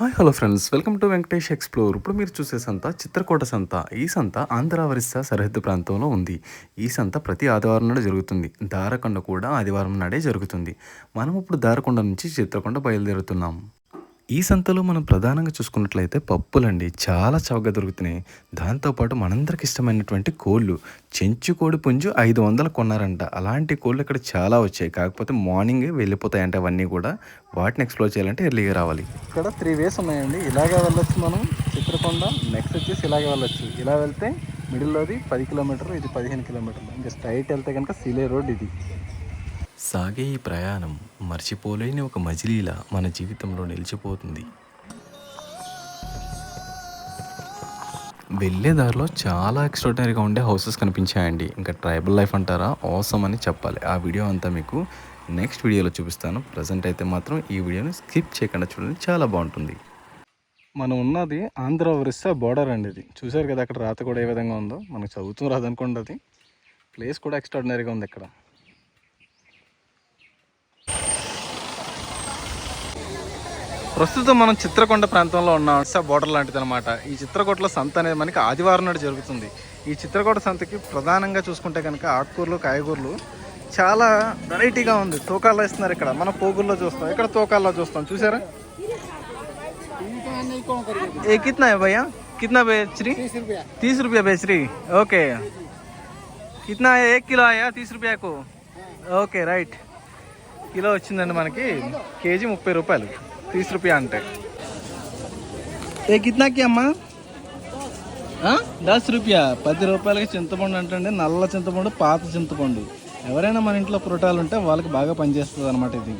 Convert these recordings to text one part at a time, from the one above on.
Hi hello friends. Welcome to Venkatesh explore. ఇప్పుడు మీరు చూసే సంత చిత్రకోట సంత. ఈ సంత ఆంధ్ర ఒరిస్సా సరిహద్దు ప్రాంతంలో ఉంది. ఈ సంత ప్రతి ఆదివారం నాడు జరుగుతుంది. దారకొండ కూడా ఆదివారం నాడే జరుగుతుంది. మనం ఇప్పుడు దారకొండ నుంచి చిత్రకొండ బయలుదేరుతున్నాం. ఈ సంతలో మనం ప్రధానంగా చూసుకున్నట్లయితే పప్పులండి చాలా చౌకగా దొరుకుతున్నాయి. దాంతోపాటు మనందరికి ఇష్టమైనటువంటి కోళ్ళు. చెంచు కోడి పుంజు ఐదు వందలు కొన్నారంట. అలాంటి కోళ్ళు ఇక్కడ చాలా వచ్చాయి. కాకపోతే మార్నింగ్ వెళ్ళిపోతాయంట అవన్నీ కూడా. వాటిని ఎక్స్ప్లోర్ చేయాలంటే ఎర్లీగా రావాలి. ఇక్కడ త్రీ వేస్ ఉన్నాయండి. ఇలాగే వెళ్ళొచ్చు మనం. చిత్రకొండ నెక్స్ట్ వచ్చేసి ఇలాగే వెళ్ళొచ్చు. ఇలా వెళ్తే మిడిల్లోది పది కిలోమీటర్లు ఇది పదిహేను కిలోమీటర్లు. ఇంకా స్ట్రైట్ వెళ్తే కనుక సిలే రోడ్ ఇది. సాగే ఈ ప్రయాణం మర్చిపోలేని ఒక మజిలీలా మన జీవితంలో నిలిచిపోతుంది. వెళ్ళే దారిలో చాలా ఎక్స్ట్రాడినరీగా ఉండే హౌసెస్ కనిపించాయండి. ఇంకా ట్రైబల్ లైఫ్ అంటారా? అవసరం అని చెప్పాలి. ఆ వీడియో అంతా మీకు నెక్స్ట్ వీడియోలో చూపిస్తాను. ప్రజెంట్ అయితే మాత్రం ఈ వీడియోని స్కిప్ చేయకుండా చూడండి. చాలా బాగుంటుంది. మనం ఉన్నది ఆంధ్ర ఒరిస్సా బోర్డర్ అండి ఇది. చూశారు కదా అక్కడ రాత కూడా ఏ విధంగా ఉందో? మనకు చదువుతూ రాదనుకోండి అది. ప్లేస్ కూడా ఎక్స్ట్రాడినరీగా ఉంది ఇక్కడ. ప్రస్తుతం మనం చిత్రకొండ ప్రాంతంలో ఉన్న. ఒడిశా బోర్డర్ లాంటిది అనమాట ఈ చిత్రకోటలో సంత అనేది మనకి ఆదివారం నాడు జరుగుతుంది. ఈ చిత్రకోట సంతకి ప్రధానంగా చూసుకుంటే కనుక ఆకుకూరలు కాయగూరలు చాలా వెరైటీగా ఉంది. తూకాల్లో ఇస్తున్నారు ఇక్కడ. మన పోగుల్లో చూస్తాం. ఇక్కడ తూకాల్లో చూస్తాం? చూసారా? ఏ కిత్నా భయ్యా? కిత్నా శ్రీ తీస్ రూపాయ బేచరీ. ఓకే. కిత్నా ఏ కిలో అయ్యా? తీస్ రూపాయకు. Okay right. కిలో వచ్చిందండి మనకి. కేజీ ముప్పై రూపాయలు. తీస్ రూపాయ అంటే ఏ కిత్నాకి అమ్మా? దస్ రూపాయ పది రూపాయలకి చింతపండు అంటే నల్ల చింతపండు పాత చింతపండు. ఎవరైనా మన ఇంట్లో పురటాలు ఉంటే వాళ్ళకి బాగా పనిచేస్తుంది అనమాట ఇది.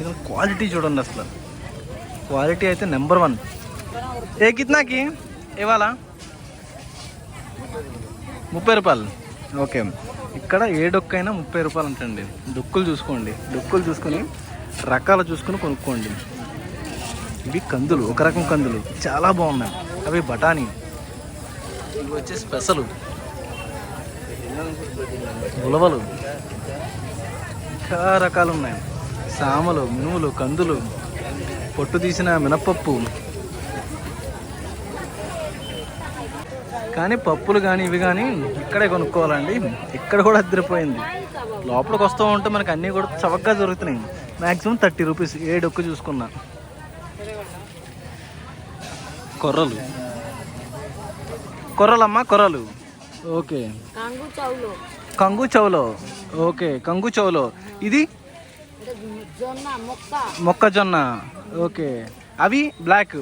ఇది క్వాలిటీ చూడండి అసలు. క్వాలిటీ అయితే నెంబర్ వన్. ఏ కిత్నాకి ఇవాళ ముప్పై రూపాయలు. ఓకే. ఇక్కడ ఏ డొక్కైనా ముప్పై రూపాయలు అంటండి డొక్కులు చూసుకోండి. డొక్కులు చూసుకొని రకాలు చూసుకొని కొనుక్కోండి. ఇవి కందులు ఒక రకం కందులు. చాలా బాగున్నాయి. అవి బఠానీ. ఇవి వచ్చే స్పెషలు. ఉలవలు. ఇంకా రకాలు ఉన్నాయి. సామలు మినుములు కందులు. పొట్టు తీసిన మినపప్పు కానీ పప్పులు కానీ ఇవి కానీ ఇక్కడే కొనుక్కోవాలండి. ఇక్కడ కూడా అద్దరిపోయింది. లోపలికి వస్తూ ఉంటే మనకు అన్నీ కూడా చవకగా దొరుకుతున్నాయి. Maximum thirty rupees. ఏ డొక్కు చూసుకున్నా. కొర్రలు. కొర్రలమ్మా కొర్రలు. ఓకే. కాంగు చౌలు. కంగు చౌలో. ఓకే కంగు చౌలో. ఇది? జొన్న మొక్క. మొక్కజొన్న. ఓకే. అవి బ్లాక్.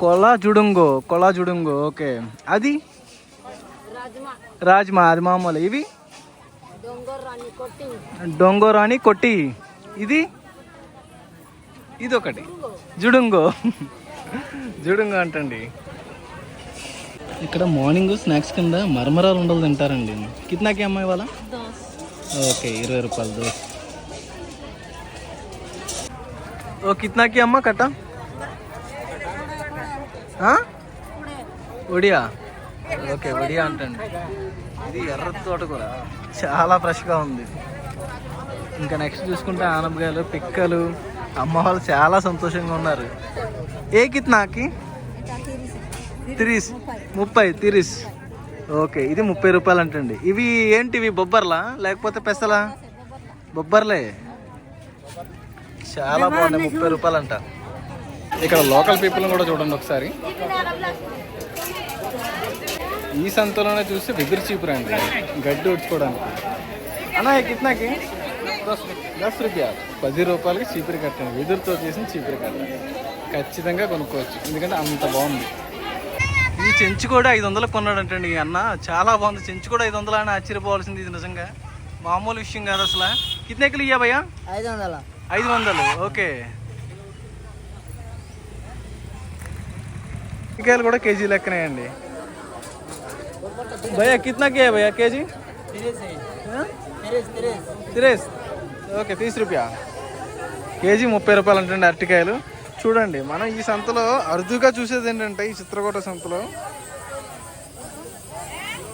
కొల జుడుంగో. కొల జుడుంగో ఓకే. అది? రాజ్మా. అది మామూలు. ఇవి? డొంగోరాని కొట్టి. ఇది ఇది? ఒకటి జుడుంగో. జుడుంగో అంటండి. ఇక్కడ మార్నింగ్ స్నాక్స్ కింద మరమరాలు ఉండలు తింటారండి. కిత్నాకి అమ్మాయి వాళ్ళ ఓకే ఇరవై రూపాయలు దోస్ ఓ కిత్నాకి అమ్మ కట్ట? ఒడియా? ఓకే ఒడియా అంటండి. ఇది ఎర్ర తోటకూర. చాలా ఫ్రెష్గా ఉంది. ఇంకా నెక్స్ట్ చూసుకుంటే ఆనపకాయలు పిక్కలు. అమ్మ వాళ్ళు చాలా సంతోషంగా ఉన్నారు. ఏ కిత్నాకి తిరిస్. ముప్పై తిరిస్. ఓకే ఇది ముప్పై రూపాయలు అంటండి. ఇవి ఏంటివి బొబ్బర్లా? లేకపోతే పెసలా? బొబ్బర్లే. చాలా బాగున్నాయి ముప్పై రూపాయలు అంట ఇక్కడ లోకల్ పీపుల్ కూడా చూడండి ఒకసారి. ఈ సంతలోనే చూస్తే వెదురు చీపురు అండి. గడ్డి ఉడ్చుకోవడానికి. అన్నా కిత్నాకి దస్ రూపాయ? పది రూపాయలకి చీపురు కట్టండి వెదురుతో చేసిన చీపురు కట్ట ఖచ్చితంగా కొనుక్కోవచ్చు. ఎందుకంటే అంత బాగుంది. ఈ చెంచు కూడా ఐదు వందలకు కొన్నాడంటండి అన్న. చాలా బాగుంది. చెంచు కూడా ఐదు వందలు అని ఆశ్చర్యపోవాల్సింది ఇది నిజంగా. మామూలు విషయం కాదు అసలు. కిత్నేకలు ఇయ్యా భయ్యా? ఐదు వందల. ఐదు వందలు. ఓకే. కాయలు కూడా కేజీ లెక్కనే అండి భయ్యా కిత్నాకి భయ్యా కేజీ? తిరేస్ ఓకే తీసు రూపాయ? కేజీ ముప్పై రూపాయలు అంటండి అరటికాయలు. చూడండి మనం ఈ సంతలో అరుదుగా చూసేది ఏంటంటే ఈ చిత్రకూట సంతలో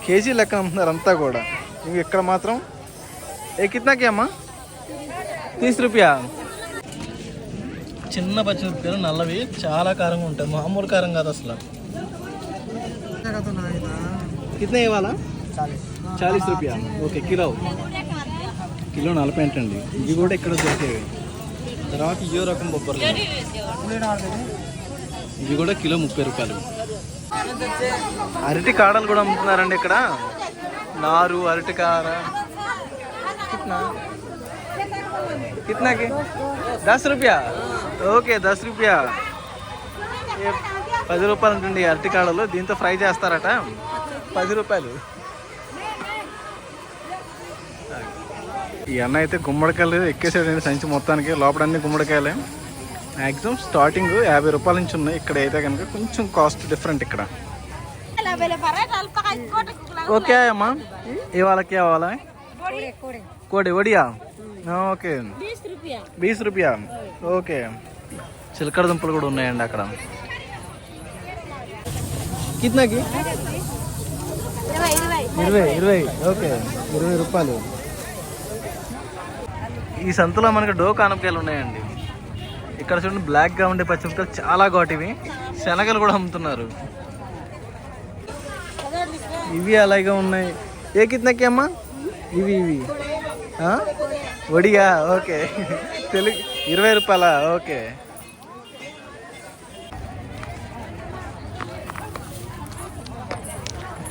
కేజీ లెక్క అమ్ముతున్నారు అంతా కూడా. ఇవి ఇక్కడ మాత్రం ఏ కిత్నాకే అమ్మా? తీసు రూపాయ? చిన్న పచ్చిమిరపకాయలు నల్లవి చాలా కారంగా ఉంటాయి. మామూలు కారం కాదు అసలు. కిतना ఇవ్వాలా? చాలీస్ రూపాయ? Okay kilo. కిలో నలభై ఏంటండి ఇవి కూడా ఇక్కడ దొరికేవి. తర్వాత ఇయో రకం బొబ్బర్లు. ఇవి కూడా కిలో ముప్పై రూపాయలు. అరటి కాడలు కూడా అమ్ముతున్నారండి ఇక్కడ. నారు అరటి కార. కిట్నా? కిట్నాకి? దస్ రూపాయ? ఓకే దశ రూపాయ? పది రూపాయలు ఉంటుంది అరటికాడలు దీంతో ఫ్రై చేస్తారట. పది రూపాయలు. ఈ అన్న అయితే గుమ్మడికాయలు ఎక్కేసాడండి సంచి మొత్తానికి. లోపలన్నీ గుమ్మడికాయలే. మ్యాక్సిమం స్టార్టింగ్ యాభై రూపాయల నుంచి ఉన్నాయి. ఇక్కడ అయితే కనుక కొంచెం కాస్ట్ డిఫరెంట్ ఇక్కడ. ఓకే అమ్మా ఇవాళకి అవ్వాలా కోడి ఒడియా? ఓకే. బీస్ రూపాయ. ఓకే. చిలకడ దుంపలు కూడా ఉన్నాయండి అక్కడ. కిత్నాకి? ఇరవై ఇరవై. ఓకే. ఇరవై రూపాయలు. ఈ సంతలో మనకి డో కానపకాయలు ఉన్నాయండి. ఇక్కడ చూడండి బ్లాక్గా ఉండే పచ్చిమిరపకాయలు చాలా ఘాటివి. శనగలు కూడా అమ్ముతున్నారు. ఇవి అలాగే ఉన్నాయి. ఏ కిత్నకి అమ్మా? ఇవి ఇవి. ఒడియా ఓకే. తెలుగు ఇరవై రూపాయలా? ఓకే.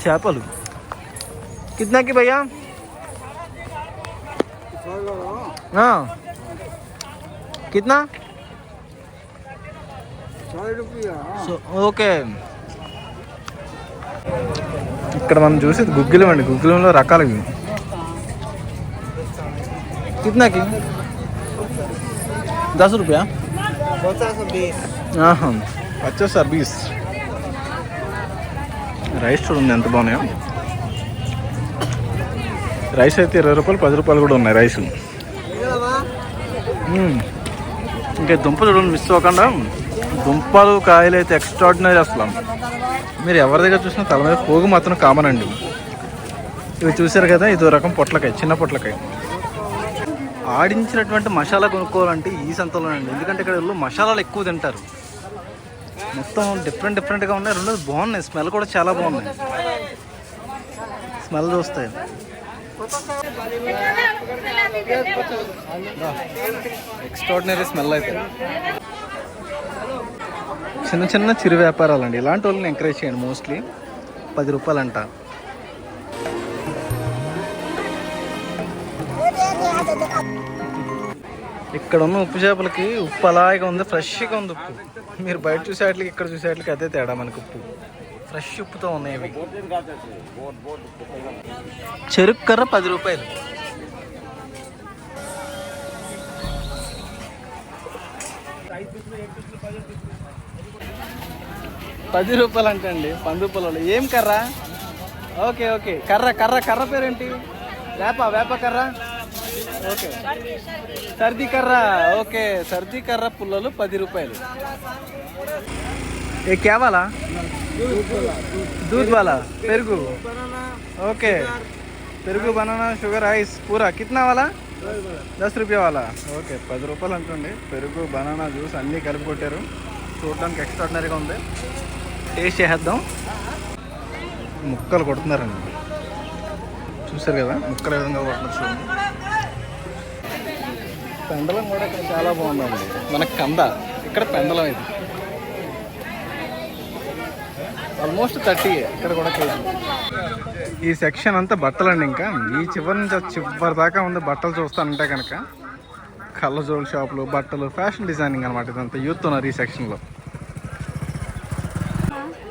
చేపలు. కిట్నాకి భయ్యా? కిట్నా ఓకే. ఇక్కడ మనం చూసేది గుగ్గిలం అండి. గుగ్గిలంలో రకాలు ఇవి కిత్నాకి దస్ రూపాయ పచ్చస్ సర్వీస్ రైస్ చూడండి ఎంత బాగున్నాయో। రైస్ అయితే ఇరవై రూపాయలు పది రూపాయలు కూడా ఉన్నాయి రైస్. ఇంకా దుంప చూడండి మిస్ అవ్వకుండా. దుంపలు కాయలు అయితే ఎక్స్ట్రాడినరీ అసలు. మీరు ఎవరి దగ్గర చూసినా తల మీద పోగు మాత్రం కామన్ అండి. ఇవి చూసారు కదా ఇదో రకం పొట్లకాయ చిన్న పొట్లకాయ. ఆడించినటువంటి మసాలా కొనుక్కోవాలంటే ఈ సంతలోనండి. ఎందుకంటే ఇక్కడ వీళ్ళు మసాలాలు ఎక్కువ తింటారు. మొత్తం డిఫరెంట్ డిఫరెంట్గా ఉన్నాయి. రెండు బాగున్నాయి. స్మెల్ కూడా చాలా బాగున్నాయి. స్మెల్ చూస్తాయి ఎక్స్ట్రాడినరీ స్మెల్ అయితే. చిన్న చిన్న చిరు వ్యాపారాలు అండి ఇలాంటి వాళ్ళని ఎంకరేజ్ చేయండి. మోస్ట్లీ పది రూపాయలు ఇక్కడ ఉన్న ఉప్పు చేపలకి ఉప్పు అలాగే ఉంది ఫ్రెష్గా ఉంది ఉప్పు. మీరు బయట చూసేట్లకి ఇక్కడ చూసేట్లకి అదే తేడా మనకి ఉప్పు. ఫ్రెష్ ఉప్పుతో ఉన్నాయి ఇవి. చెరుకు కర్ర పది రూపాయలు. పది రూపాయలు అంటండి పంది రూపాయలు ఏం కర్ర? Okay okay. కర్ర కర్ర కర్ర పేరేంటి? వేప వేప కర్ర? ఓకే. సర్ది కర్ర ఓకే. సర్ది కర్ర పుల్లలు పది రూపాయలు. ఏ కేవాలా దూద్వాలా? పెరుగు. ఓకే. పెరుగు బనానా షుగర్ ఐస్ పూరా కిట్నా వాలా దస్ రూపాయ వాలా ఓకే పది రూపాయలు అంటుండి పెరుగు బనానా జ్యూస్ అన్నీ కలిపి కొట్టారు. చూడడానికి ఎక్స్ట్రాడినరీగా ఉంది. టేస్ట్ చేసేద్దాం. ముక్కలు కొడుతున్నారండి. చూసారు కదా? ముక్కలు విధంగా కొడుతున్నారు చూడండి. పెండలం కూడా ఇక్కడ చాలా బాగుందండి. మనకు కంద. ఇక్కడ పెండలం ఇది. ఆల్మోస్ట్ థర్టీ ఇక్కడ కూడా కేజీ ఈ సెక్షన్ అంతా బట్టలండి ఇంకా. ఈ చివరి నుంచి చివరి దాకా ఉంది బట్టలు చూస్తానంటే కనుక కళ్ళజోడు షాపులు బట్టలు ఫ్యాషన్ డిజైనింగ్ అనమాట ఇదంతా యూత్ ఉన్నారు ఈ సెక్షన్లో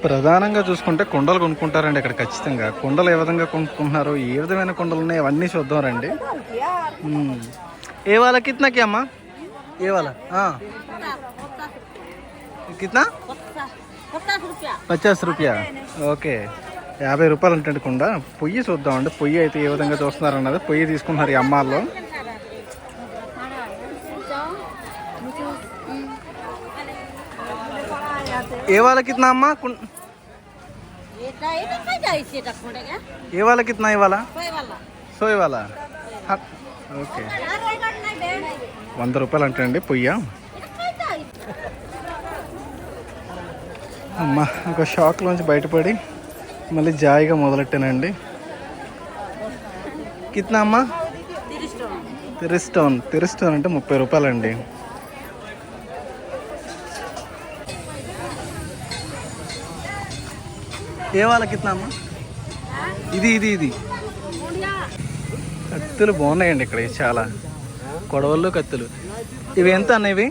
ప్రధానంగా చూసుకుంటే కుండలు కొనుక్కుంటారండి ఇక్కడ ఖచ్చితంగా. కుండలు ఏ విధంగా కొనుక్కుంటున్నారు ఏ విధమైన కుండలు ఉన్నాయి అవన్నీ చూద్దాం రండి. మ్మ్. ఏ వాళ్ళ माँ అమ్మా? ఏ వాళ్ళ? कितना పచాస్ రూపాయ? ఓకే. యాభై రూపాయలు ఉంటుంది కుండ. పొయ్యి చూద్దామండి. పొయ్యి అయితే ఏ విధంగా చూస్తున్నారు అన్నది పొయ్యి తీసుకుంటున్నారు ఈ అమ్మాల్లో ఏ వాళ్ళ ఇతనా అమ్మా? కుం- ఏ వాళ్ళ ఇతనా ఇవాళ? సో ఇవాళ ఓకే. వంద రూపాయలు అంటండి పొయ్య? అమ్మ ఒక షాక్లోంచి బయటపడి మళ్ళీ జాయిగా మొదలెట్టానండి. కిత్నా అమ్మా? తిరిస్టోన్. తిరిస్టోన్ అంటే ముప్పై రూపాయలండి. ఏ వాళ్ళ ఇస్తున్నామా ఇది ఇది ఇది. కత్తులు బాగున్నాయండి ఇక్కడ చాలా. కొడవళ్ళు కత్తులు. ఇవి ఎంత అన్న ఇవి?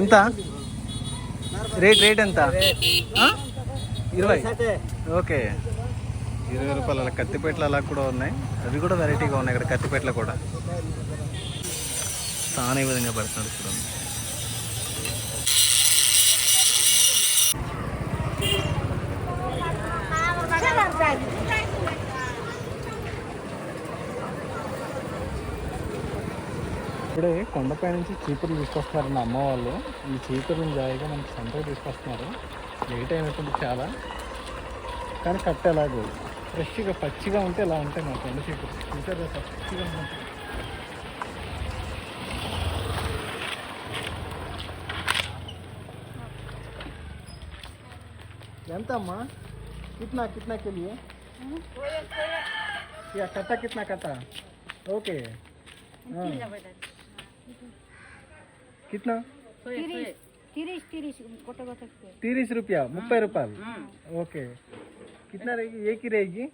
ఎంత? రేట్ రేట్ ఎంత? ఇరవై. ఓకే. ఇరవై రూపాయలు అలా కత్తిపేటలు అలా కూడా ఉన్నాయి. అవి కూడా వెరైటీగా ఉన్నాయి ఇక్కడ కత్తిపేటలు కూడా. తాను విధంగా పెడుతున్నాడు చూడండి. ఇప్పుడే కొండపై నుంచి చీపులు తీసుకొస్తున్నారు నా అమ్మ వాళ్ళు. ఈ చీపుర్లను జాయిగా మనకి సొంతకు తీసుకొస్తున్నారు. లేట్ అయినట్టుంది చాలా. కానీ కట్ట ఎలాగో. ఫ్రెష్గా పచ్చిగా ఉంటే ఇలా ఉంటాయి మా కొండ చీపురు చూసారు? పచ్చిగా ఉంటాయి. ఎంత అమ్మా కిట్నా కిట్నా కెళ్ళి ఇక కట్ట కిట్నా కట్ట? ఓకే. कितना? तीस रुपया मुफ रुपया। ओके। कितना रहेगी? एक ही रहेगी?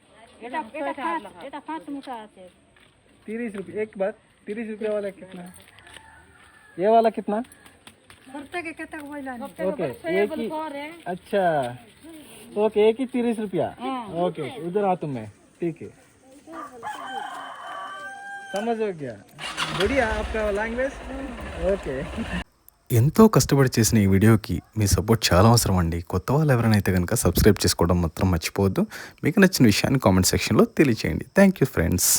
तीस रुपये एक बार। तीस रुपया वाला कितना? ये वाला कितना? ओके एक ही। अच्छा। तो ओके एक ही तीस रुपया? ओके उधर आ तुम्हें। ठीक है। समझ हो गया। ఎంతో కష్టపడి చేసిన ఈ వీడియోకి మీ సపోర్ట్ చాలా అవసరం అండి. కొత్త వాళ్ళు ఎవరైనా కనుక సబ్స్క్రైబ్ చేసుకోవడం మాత్రం మర్చిపోవద్దు. మీకు నచ్చిన విషయాన్ని కామెంట్ సెక్షన్లో తెలియచేయండి. Thank you friends